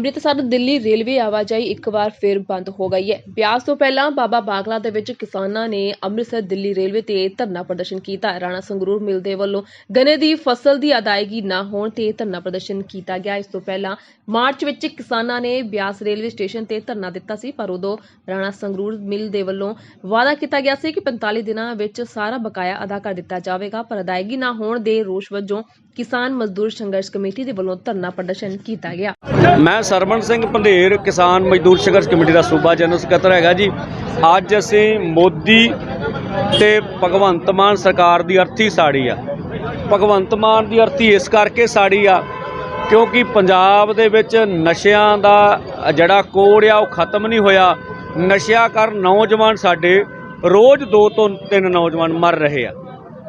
Amritsar Delhi railway ਆਵਾਜਾਈ ਇੱਕ ਵਾਰ ਫਿਰ ਬੰਦ ਹੋ ਗਈ ਹੈ। ਬਿਆਸ ਤੋਂ ਪਹਿਲਾਂ ਬਾਬਾ ਬਾਗਲਾ ਦੇ ਵਿੱਚ ਕਿਸਾਨਾਂ ਨੇ ਅੰਮ੍ਰਿਤਸਰ ਦਿੱਲੀ ਰੇਲਵੇ ਤੇ ਧਰਨਾ ਪ੍ਰਦਰਸ਼ਨ ਕੀਤਾ। ਰਾਣਾ ਸੰਗਰੂਰ ਮਿਲ ਦੇ ਵੱਲੋਂ ਗੰਨੇ ਦੀ ਫਸਲ ਦੀ ਅਦਾਇਗੀ ਨਾ ਹੋਣ ਤੇ ਧਰਨਾ ਪ੍ਰਦਰਸ਼ਨ ਕੀਤਾ ਗਿਆ। ਇਸ ਤੋਂ ਪਹਿਲਾਂ ਮਾਰਚ ਵਿੱਚ ਕਿਸਾਨਾਂ ਨੇ ਬਿਆਸ ਰੇਲਵੇ ਸਟੇਸ਼ਨ ਤੇ ਧਰਨਾ ਦਿੱਤਾ ਸੀ, ਪਰ ਉਦੋਂ ਰਾਣਾ ਸੰਗਰੂਰ ਮਿਲ ਦੇ ਵੱਲੋਂ ਵਾਅਦਾ ਕੀਤਾ ਗਿਆ ਸੀ ਕਿ 45 ਦਿਨਾਂ ਵਿੱਚ ਸਾਰਾ ਬਕਾਇਆ ਅਦਾ ਕਰ ਦਿੱਤਾ ਜਾਵੇਗਾ, ਪਰ ਅਦਾਇਗੀ ਨਾ ਹੋਣ ਦੇ ਰੋਸ਼ ਵਜੋਂ ਕਿਸਾਨ ਮਜ਼ਦੂਰ ਸੰਘਰਸ਼ ਕਮੇਟੀ ਦੇ ਵੱਲੋਂ ਧਰਨਾ ਪ੍ਰਦਰਸ਼ਨ ਕੀਤਾ ਗਿਆ। ਮੈਂ ਸਰਵਣ ਸਿੰਘ ਪੰਧੇਰ, ਕਿਸਾਨ ਮਜ਼ਦੂਰ ਸੰਘਰਸ਼ ਕਮੇਟੀ ਦਾ ਸੂਬਾ ਜਨਰਲ ਸਕੱਤਰ ਹੈਗਾ ਜੀ। ਅੱਜ ਅਸੀਂ ਮੋਦੀ ਤੇ ਭਗਵੰਤ ਮਾਨ ਸਰਕਾਰ ਦੀ ਅਰਥੀ ਸਾੜੀ ਆ। ਭਗਵੰਤ ਮਾਨ ਦੀ ਅਰਥੀ ਇਸ ਕਰਕੇ ਸਾੜੀ ਆ ਕਿਉਂਕਿ ਪੰਜਾਬ ਦੇ ਵਿੱਚ ਨਸ਼ਿਆਂ ਦਾ ਜਿਹੜਾ ਕੋੜ ਆ, ਉਹ ਖਤਮ ਨਹੀਂ ਹੋਇਆ। ਨਸ਼ਿਆਂ ਕਰ ਨੌਜਵਾਨ ਸਾਡੇ ਰੋਜ਼ ਦੋ ਤੋਂ ਤਿੰਨ ਨੌਜਵਾਨ ਮਰ ਰਹੇ ਆ।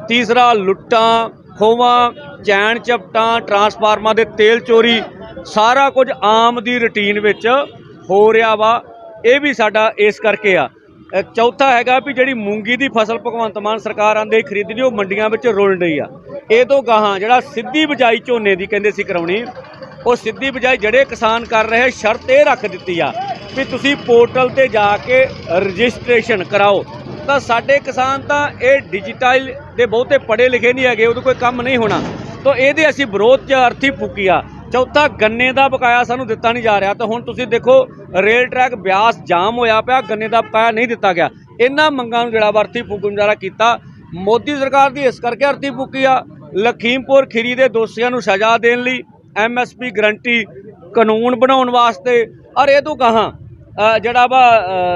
ਤੀਸਰਾ, ਲੁੱਟਾਂ ਖੋਵਾਂ ਚੈਨ ਚਪਟਾਂ ਟਰਾਂਸਫਾਰਮਾਂ ਦੇ ਤੇਲ ਚੋਰੀ ਸਾਰਾ ਕੁਝ ਆਮ ਦੀ ਰੁਟੀਨ ਵਿੱਚ ਹੋ ਰਿਹਾ ਵਾ। ਇਹ ਵੀ ਸਾਡਾ ਇਸ ਕਰਕੇ ਆ। ਚੌਥਾ ਹੈਗਾ ਵੀ ਜਿਹੜੀ ਮੂੰਗੀ ਦੀ ਫਸਲ ਭਗਵੰਤ ਮਾਨ ਸਰਕਾਰ ਆਂਦੇ ਖਰੀਦਣੀ, ਉਹ ਮੰਡੀਆਂ ਵਿੱਚ ਰੁਲ ਰਹੀ ਆ। ਇਹ ਤੋਂ ਗਾਹਾਂ ਜਿਹੜਾ ਸਿੱਧੀ ਬਿਜਾਈ ਝੋਨੇ ਦੀ ਕਹਿੰਦੇ ਸੀ ਕਰਾਉਣੀ, ਉਹ ਸਿੱਧੀ ਬਿਜਾਈ ਜਿਹੜੇ ਕਿਸਾਨ ਕਰ ਰਹੇ ਸ਼ਰਤ ਇਹ ਰੱਖ ਦਿੱਤੀ ਆ ਵੀ ਤੁਸੀਂ ਪੋਰਟਲ ਤੇ ਜਾ ਕੇ ਰਜਿਸਟ੍ਰੇਸ਼ਨ ਕਰਾਓ। ਤਾਂ ਸਾਡੇ ਕਿਸਾਨ ਤਾਂ ਇਹ ਡਿਜੀਟਲ ਦੇ ਬਹੁਤੇ ਪੜ੍ਹੇ ਲਿਖੇ ਨਹੀਂ ਹੈਗੇ, ਉਹਦੇ ਕੋਈ ਕੰਮ ਨਹੀਂ ਹੋਣਾ। ਤਾਂ ਇਹਦੇ ਅਸੀਂ ਵਿਰੋਧ ਚ ਅਰਥੀ ਫੂਕੀ ਆ। ਚੌਥਾ ਗੰਨੇ ਦਾ ਬਕਾਇਆ ਸਾਨੂੰ ਦਿੱਤਾ ਨਹੀਂ ਜਾ ਰਿਹਾ ਤਾਂ ਹੁਣ ਤੁਸੀਂ ਦੇਖੋ, ਰੇਲ ਟਰੈਕ ਬਿਆਸ ਜਾਮ ਹੋਇਆ ਪਿਆ, ਗੰਨੇ ਦਾ ਬਕਾਇਆ ਨਹੀਂ ਦਿੱਤਾ ਗਿਆ। ਇਹਨਾਂ ਮੰਗਾਂ ਨੂੰ ਜਿਹੜਾ ਵਾ ਅਰਥੀ ਫੂਕਣ ਜਾਰਾ ਕੀਤਾ। ਮੋਦੀ ਸਰਕਾਰ ਦੀ ਇਸ ਕਰਕੇ ਅਰਥੀ ਫੂਕੀ ਆ। ਲਖੀਮਪੁਰ ਖੀਰੀ ਦੇ ਦੋਸ਼ੀਆਂ ਨੂੰ ਸਜ਼ਾ ਦੇਣ ਲਈ ਐਮਐਸਪੀ ਗਰੰਟੀ ਕਾਨੂੰਨ ਬਣਾਉਣ ਵਾਸਤੇ। ਔਰ ਇਹ ਤੋਂ ਕਹਾਂ ਜਿਹੜਾ ਵਾ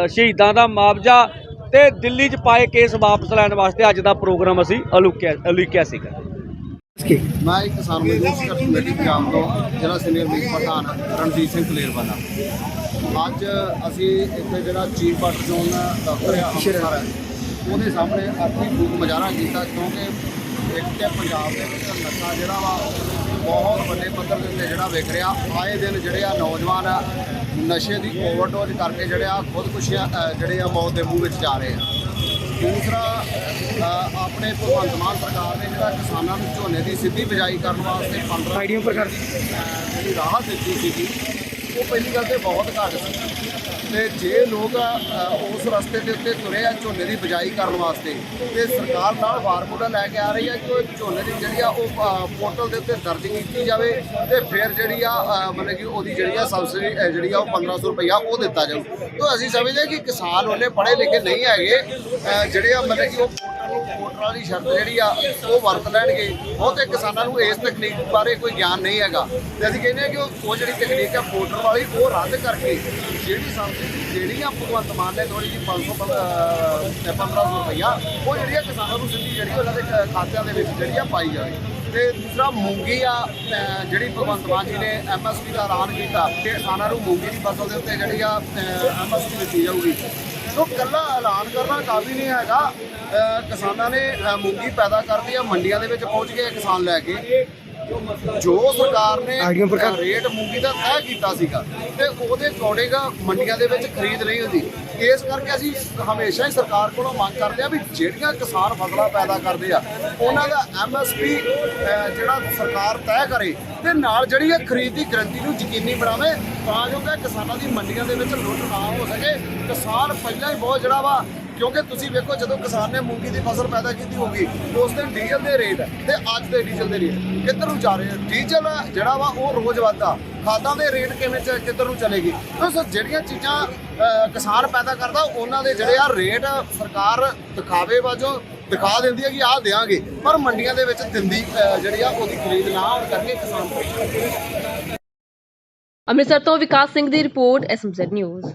ਸ਼ਹੀਦਾਂ ਦਾ ਮੁਆਵਜ਼ਾ ਤੇ ਦਿੱਲੀ 'ਚ ਪਾਏ ਕੇਸ ਵਾਪਸ ਲੈਣ ਵਾਸਤੇ ਅੱਜ ਦਾ ਪ੍ਰੋਗਰਾਮ ਅਸੀਂ ਅਲੁਕਿਆ ਅਲੁਕਿਆ ਸੀਗਾ। ਮੈਂ ਇੱਕ ਕਿਸਾਨ ਮਜ਼ਦੂਰ ਸੰਘਰਸ਼ ਕਮੇਟੀ ਪੰਜਾਬ ਤੋਂ ਜ਼ਿਲ੍ਹਾ ਸੀਨੀਅਰ ਮੀਤ ਪ੍ਰਧਾਨ ਰਣਜੀਤ ਸਿੰਘ ਕਲੇਰਵਾਲਾ ਅੱਜ ਅਸੀਂ ਇੱਥੇ ਜਿਹੜਾ ਚੀਫ ਵਾਟਰ ਜ਼ੋਨ ਦਫ਼ਤਰ ਹੈ ਅੰਮ੍ਰਿਤਸਰ ਉਹਦੇ ਸਾਹਮਣੇ ਆਪਣੀ ਫੂਕ ਮੁਜ਼ਾਹਰਾ ਕੀਤਾ ਕਿਉਂਕਿ ਇੱਕ ਤੇ ਪੰਜਾਬ ਦੇ ਵਿੱਚ ਨਸ਼ਾ ਜਿਹੜਾ ਵਾ ਬਹੁਤ ਵੱਡੇ ਪੱਧਰ ਦੇ ਉੱਤੇ ਜਿਹੜਾ ਵਿਕ ਰਿਹਾ ਆਏ ਦਿਨ ਜਿਹੜੇ ਆ ਨੌਜਵਾਨ ਆ ਨਸ਼ੇ ਦੀ ਓਵਰਡੋਜ਼ ਕਰਕੇ ਜਿਹੜੇ ਆ ਖੁਦਕੁਸ਼ੀਆਂ ਜਿਹੜੇ ਆ ਮੌਤ ਦੇ ਮੂੰਹ ਵਿੱਚ ਜਾ ਰਹੇ ਆ। ਦੂਸਰਾ ਆਪਣੇ ਭਗਵੰਤ ਮਾਨ ਸਰਕਾਰ ਨੇ ਜਿਹੜਾ ਕਿਸਾਨਾਂ ਨੂੰ ਝੋਨੇ ਦੀ ਸਿੱਧੀ ਬਿਜਾਈ ਕਰਨ ਵਾਸਤੇ 15 ਆਈਡੀਆ ਪ੍ਰਕਾਰ ਦੀ ਜਿਹੜੀ ਰਾਹਤ ਦਿੱਤੀ ਸੀਗੀ ਉਹ ਪਹਿਲੀ ਗੱਲ ਤੇ ਬਹੁਤ ਘੱਟ ਸੀ। ਤੇ ਜੇ ਲੋਕ ਉਸ ਰਸਤੇ ਦੇ ਉੱਤੇ ਤੁਰੇ ਆ ਝੋਨੇ ਦੀ ਬਿਜਾਈ ਕਰਨ ਵਾਸਤੇ, ਤੇ ਸਰਕਾਰ ਨਾਲ ਫਾਰਮੂਲਾ ਲੈ ਕੇ ਆ ਰਹੀ ਆ ਕਿ ਉਹ ਝੋਨੇ ਦੀ ਜਿਹੜੀ ਆ ਉਹ ਪੋਰਟਲ ਦੇ ਉੱਤੇ ਦਰਜ ਕੀਤੀ ਜਾਵੇ ਤੇ ਫਿਰ ਜਿਹੜੀ ਆ ਮਤਲਬ ਕਿ ਉਹਦੀ ਜਿਹੜੀ ਆ ਸਬਸਿਡੀ ਜਿਹੜੀ ਆ ਉਹ 1500 ਰੁਪਇਆ ਉਹ ਦਿੱਤਾ ਜਾਊ। ਤਾਂ ਅਸੀਂ ਸਮਝਦੇ ਕਿ ਕਿਸਾਨ ਉਹਨੇ ਪੜ੍ਹੇ ਲਿਖੇ ਨਹੀਂ ਹੈਗੇ ਜਿਹੜੇ ਆ ਮਤਲਬ ਕਿ ਉਹ ਪੋਰਟਲ ਨੂੰ ਵਾਲੀ ਸ਼ਰਤ ਜਿਹੜੀ ਆ ਉਹ ਵਰਤ ਲੈਣਗੇ। ਬਹੁਤੇ ਕਿਸਾਨਾਂ ਨੂੰ ਇਸ ਤਕਨੀਕ ਬਾਰੇ ਕੋਈ ਗਿਆਨ ਨਹੀਂ ਹੈਗਾ। ਤੇ ਅਸੀਂ ਕਹਿੰਦੇ ਹਾਂ ਕਿ ਉਹ ਜਿਹੜੀ ਤਕਨੀਕ ਆ ਪੋਰਟਲ ਵਾਲੀ ਉਹ ਰੱਦ ਕਰਕੇ ਜਿਹੜੀ ਸਬਸਿਡੀ ਜਿਹੜੀ ਆ ਭਗਵੰਤ ਮਾਨ ਨੇ ਥੋੜੀ ਜਿਹੀ 500 ਅਹ, 1500 ਰੁਪਈਆ ਉਹ ਜਿਹੜੀ ਆ ਕਿਸਾਨਾਂ ਨੂੰ ਸਿੱਧੀ ਜਿਹੜੀ ਉਹਨਾਂ ਦੇ ਖਾਤਿਆਂ ਦੇ ਵਿੱਚ ਜਿਹੜੀ ਆ ਪਾਈ ਜਾਵੇ। ਤੇ ਦੂਸਰਾ ਮੂੰਗੀ ਆ ਜਿਹੜੀ ਭਗਵੰਤ ਮਾਨ ਜੀ ਨੇ ਐਮਐਸਪੀ ਦਾ ਐਲਾਨ ਕੀਤਾ ਕਿ ਕਿਸਾਨਾਂ ਨੂੰ ਮੂੰਗੀ ਦੀ ਫਸਲ ਦੇ ਉੱਤੇ ਜਿਹੜੀ ਆ ਐਮਐਸਪੀ ਦਿੱਤੀ ਜਾਊਗੀ। ਸੋ ਕੱਲਾ ਐਲਾਨ ਕਰਨਾ ਕਾਫੀ ਨਹੀਂ ਹੈਗਾ। ਕਿਸਾਨਾਂ ਨੇ ਮੂੰਗੀ ਪੈਦਾ ਕਰਦੀ ਆ ਮੰਡੀਆਂ ਦੇ ਵਿੱਚ ਪਹੁੰਚ ਕੇ ਕਿਸਾਨ ਲੈ ਕੇ। ਜੋ ਸਰਕਾਰ ਨੇ ਰੇਟ ਮੂੰਗੀ ਦਾ ਤੈਅ ਕੀਤਾ ਸੀਗਾ ਤੇ ਉਹਦੇ ਅਕੋਰਡਿੰਗ ਮੰਡੀਆਂ ਦੇ ਵਿੱਚ ਖਰੀਦ ਨਹੀਂ ਹੁੰਦੀ। ਇਸ ਕਰਕੇ ਅਸੀਂ ਹਮੇਸ਼ਾ ਹੀ ਸਰਕਾਰ ਕੋਲੋਂ ਮੰਗ ਕਰਦੇ ਆ ਵੀ ਜਿਹੜੀਆਂ ਕਿਸਾਨ ਫਸਲਾਂ ਪੈਦਾ ਕਰਦੇ ਆ, ਉਹਨਾਂ ਦਾ ਐਮਐਸਪੀ ਜਿਹੜਾ ਸਰਕਾਰ ਤੈਅ ਕਰੇ ਤੇ ਨਾਲ ਜਿਹੜੀ ਇਹ ਖਰੀਦ ਦੀ ਗਰੰਟੀ ਨੂੰ ਯਕੀਨੀ ਬਣਾਵੇ ਤਾਂ ਜੋ ਕਿ ਕਿਸਾਨਾਂ ਦੀ ਮੰਡੀਆਂ ਦੇ ਵਿੱਚ ਲੁੱਟ ਨਾ ਹੋ ਸਕੇ। ਕਿਸਾਨ ਪਹਿਲਾਂ ਹੀ ਬਹੁਤ ਜਿਹੜਾ ਵਾ, ਕਿਉਂਕਿ ਤੁਸੀਂ ਵੇਖੋ ਜਦੋਂ ਕਿਸਾਨ ਨੇ ਮੂੰਗੀ ਦੀ ਫਸਲ ਪੈਦਾ ਕੀਤੀ ਹੋਗੀ ਉਸ ਦਿਨ ਡੀਜ਼ਲ ਦੇ ਰੇਟ ਤੇ ਅੱਜ ਦੇ ਡੀਜ਼ਲ ਦੇ ਰੇਟ ਕਿੱਧਰ ਨੂੰ ਜਾ ਰਹੇ ਆ? ਡੀਜ਼ਲ ਜਿਹੜਾ ਵਾ ਉਹ ਰੋਜ਼ ਵੱਧਦਾ। ਖਾਦਾਂ ਦੇ ਰੇਟ ਕਿਵੇਂ ਚ, ਕਿੱਧਰ ਨੂੰ ਚਲੇਗੀ? ਤਾਂ ਜਿਹੜੀਆਂ ਚੀਜ਼ਾਂ ਕਿਸਾਨ ਪੈਦਾ ਕਰਦਾ, ਉਹਨਾਂ ਦੇ ਜਿਹੜੇ ਆ ਰੇਟ ਸਰਕਾਰ ਦਿਖਾਵੇ ਵਜੋਂ ਦਿਖਾ ਦਿੰਦੀ ਹੈ ਕਿ ਆਹ ਦੇਾਂਗੇ ਪਰ ਮੰਡੀਆਂ ਦੇ ਵਿੱਚ ਦਿੰਦੀ ਜਿਹੜੀ ਆ ਉਹਦੀ ਖਰੀਦ ਨਾ ਹੋਣ ਕਰਕੇ ਕਿਸਾਨ ਅੰਮ੍ਰਿਤਸਰ ਤੋਂ ਵਿਕਾਸ ਸਿੰਘ ਦੀ ਰਿਪੋਰਟ, ਐਸਐਮਜ਼ੈਡ ਨਿਊਜ਼।